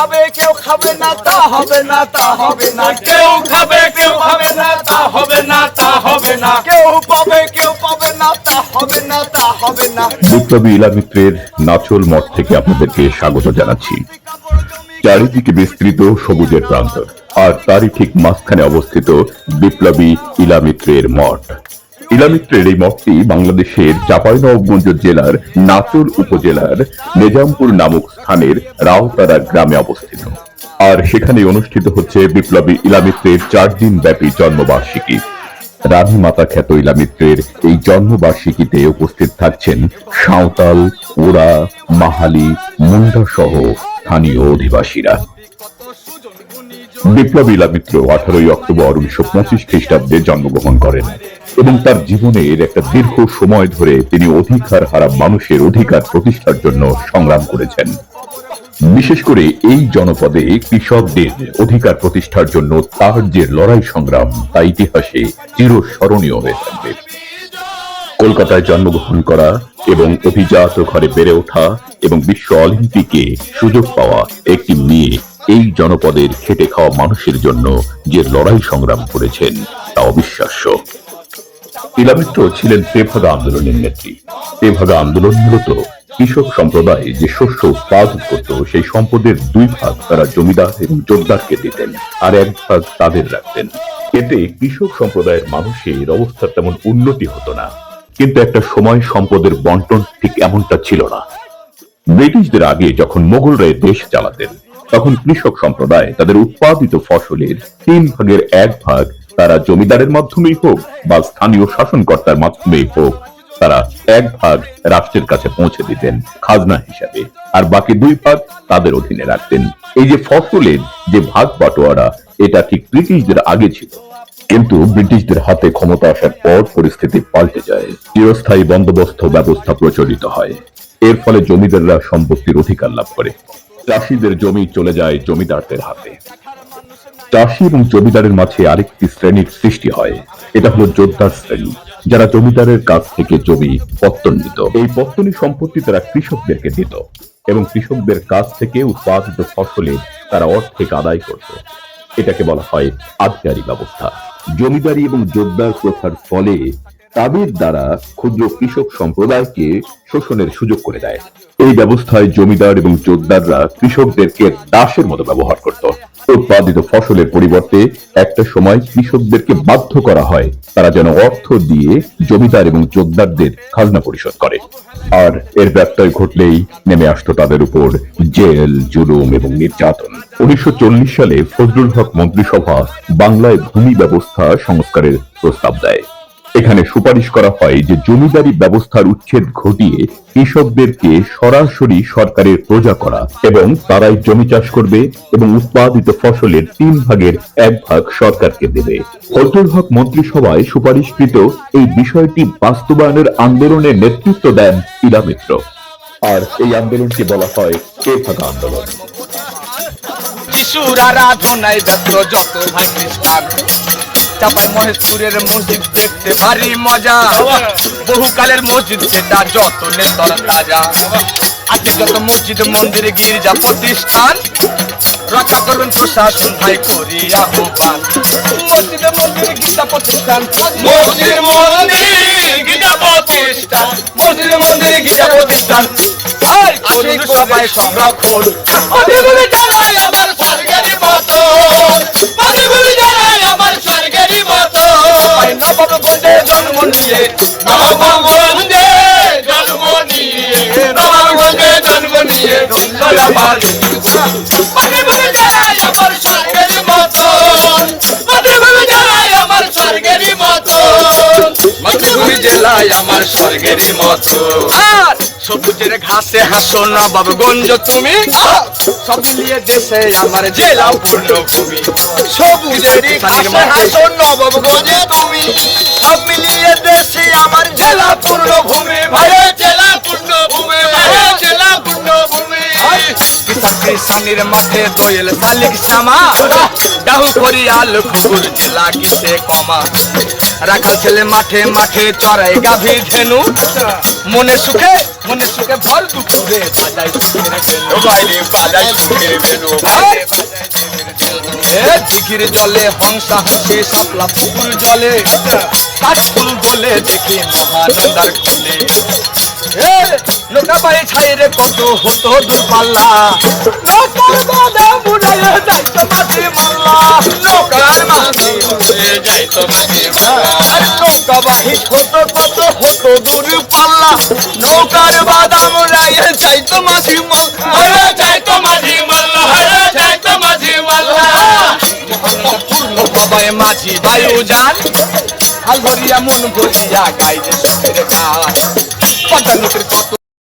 খাবে কেউ খাবে না তা হবে না তা হবে না। কেউ খাবে কেউ খাবে না তা হবে না তা হবে না। কেউ পাবে কেউ পাবে না তা হবে না তা হবে না। বিপ্লবী ইলামিত্রের নাচল মঠ থেকে আপনাদেরকে স্বাগত জানাচ্ছি। চারিদিকে বিস্তৃত সবুজের প্রান্ত আর তারই ঠিক মাঝখানে অবস্থিত বিপ্লবী ইলামিত্রের মঠ। ইলামিত্রের এই মঠটি বাংলাদেশের চাঁপাইনবাবগঞ্জ জেলার নাচল উপজেলার নিজামপুর নামক স্থানের রাওতারা গ্রামে অবস্থিত। আর সেখানে অনুষ্ঠিত হচ্ছে বিপ্লবী ইলামিত্রের চার দিন ব্যাপী জন্মবার্ষিকী। রানী মাতা খ্যাত ইলামিত্রের এই জন্মবার্ষিকীতে উপস্থিত থাকছেন সাঁওতাল, ওরা, মাহালি মুন্ডা সহ স্থানীয় অধিবাসীরা। বিপ্লবী ইলামিত্র আঠারোই অক্টোবর উনিশশো পঁচিশ খ্রিস্টাব্দে জন্মগ্রহণ করেন এবং তার জীবনের একটা দীর্ঘ সময় ধরে তিনি অধিকার হারা মানুষের অধিকার প্রতিষ্ঠার জন্য সংগ্রাম করেছেন। বিশেষ করে এই জনপদে কৃষকদের অধিকার প্রতিষ্ঠার জন্য তার যে লড়াই সংগ্রাম তা ইতিহাসে চিরস্মরণীয় হয়ে থাকবে। কলকাতায় জন্মগ্রহণ করা এবং অভিজাত ঘরে বেড়ে ওঠা এবং বিশ্ব অলিম্পিকে সুযোগ পাওয়া একটি মেয়ে এই জনপদের খেটে খাওয়া মানুষের জন্য যে লড়াই সংগ্রাম করেছেন, তা অবিশ্বাস্য। ইলামিত্র ছিলেন তেভাগা আন্দোলনের নেত্রী। তেভাগা আন্দোলন মূলত কৃষক সম্প্রদায় যে শস্য উৎপাদন করত, সেই সম্পদের দুই ভাগ তারা জমিদার এবং জোরদারকে দিতেন আর এক ভাগ তাদের রাখতেন। এতে কৃষক সম্প্রদায়ের মানুষের অবস্থার তেমন উন্নতি হতো না। কিন্তু একটা সময় সম্পদের বন্টন ঠিক এমনটা ছিল না। ব্রিটিশদের আগে যখন মোগলরা দেশ চালাতেন তখন কৃষক সম্প্রদায় তাদের উৎপাদিত ফসলের তিন ভাগের এক ভাগ তারা জমিদারের মাধ্যমেই হোক বা স্থানীয় শাসনকর্তার মাধ্যমেই হোক, তারা এক ভাগ রাষ্ট্রের কাছে পৌঁছে দিতেন খাজনা হিসাবে আর বাকি দুই ভাগ তাদের অধীনে রাখতেন। এই যে ফসলের যে ভাগ বাটোয়ারা, এটা ঠিক ব্রিটিশদের আগে ছিল। কিন্তু ব্রিটিশদের হাতে ক্ষমতা আসার পর পরিস্থিতি পাল্টে যায়, চিরস্থায়ী বন্দোবস্ত ব্যবস্থা প্রচলিত হয়। এর ফলে জমিদাররা সম্পত্তির অধিকার লাভ করে। চাষিদের জমি চলে যায় জমিদারদের হাতে। চাষি এবং জমিদারের মাঝে আরেকটি শ্রেণির সৃষ্টি হয়। এটা হলো যোদ্ধার শ্রেণি, যারা জমিদারের কাছ থেকে জমি পত্তন নিত। এই পত্তনি সম্পত্তি তারা কৃষকদেরকে দিত এবং কৃষকদের কাছ থেকে উৎপাদিত ফসলে তারা অর্ধেক আদায় করত। এটাকে বলা হয় আধিকারিক ব্যবস্থা। জমিদারি এবং জোরদার প্রথার ফলে তাদের দ্বারা ক্ষুদ্র কৃষক সম্প্রদায়কে শোষণের সুযোগ করে দেয়। এই ব্যবস্থায় জমিদার এবং জোরদাররা কৃষকদেরকে দাসের মতো ব্যবহার করত। উৎপাদিত ফসলের পরিবর্তে একটা সময় কৃষকদেরকে বাধ্য করা হয়, তারা যেন অর্থ দিয়ে জমিদার এবং জোরদারদের খাজনা পরিশোধ করে। আর এর ব্যত্যয় ঘটলেই নেমে আসতো তাদের উপর জেল, জুলুম এবং নির্যাতন। উনিশশো চল্লিশ সালে ফজলুল হক মন্ত্রিসভা বাংলায় ভূমি ব্যবস্থা সংস্কারের প্রস্তাব দেয়। এখানে সুপারিশ করা হয় যে জমিদারি ব্যবস্থার উচ্ছেদ ঘটিয়ে কৃষকদেরকে সরাসরি সরকারের প্রজা করা এবং তারাই জমি চাষ করবে এবং উৎপাদিত ফসলের তিন ভাগের এক ভাগ সরকারকে দেবে। ফজলুল হক মন্ত্রিসভায় সুপারিশকৃত এই বিষয়টি বাস্তবায়নের আন্দোলনের নেতৃত্ব দেন ইলামিত্র আর এই আন্দোলনকে বলা হয় কে ভাগা আন্দোলন। যত চাপাই মহেশপুরের মসজিদ দেখতে ভারী মজা। বহুকালের মসজিদ সেটা যত নেতর তাজা আজকে যত মসজিদ মন্দির গির্জা প্রতিষ্ঠান রক্ষা করবেন প্রশাসন ভাই করি আহ্বান মসজিদ মন্দির গীতা প্রতিষ্ঠান মসজিদ মন্দির গীতা প্রতিষ্ঠান। মসজিদ মন্দির গীতা প্রতিষ্ঠান। সবাই সংরক্ষণ। আমার স্বর্গেরই মতো। সবুজের ঘাসে হাসো না বাবগঞ্জ তুমি। সব মিলিয়ে দেশে আমার জেলা পূর্ণভূমি। সবুজের ঘাসে হাসো না বাবগঞ্জে তুমি। সব মিলিয়ে সানির মাঠে দোয়েল শালিক শ্যামা ডাহু করিয়াল খুকুর জেলা কিসে কমা রাখাল ছেলে মাঠে মাঠে চড়াই গাভী ধেনু মনে সুখে মনে সুখে ভর দুপুরে বাজাই বাইরে বাজাই সুখের বেনু বাইরে জলে হংসা হাসে শাপলা পুকুর জলে কাঠফুল দোলে দেখি মহানন্দার খুলে নৌকা বাড়ি ছাই রে কত হতো দূরপাল্লা নৌকার বাদা মুড়াইয়ে যাইতো মাঝে মাল্লা। নৌকার মাঝে হয়ে যাই তো মাঝে আর নৌকা বাহি কত কত হতো দূর নৌকার মুড়াইয়ে যাইতো মাঝি মাল্লা। হরে যাই তো মাঝি মাল্লা মাঝি মাল্লা। সবাই মাঝি বায়ু যান। হাল মন ভরিয়া গাইছে সুখের গান। Gracias.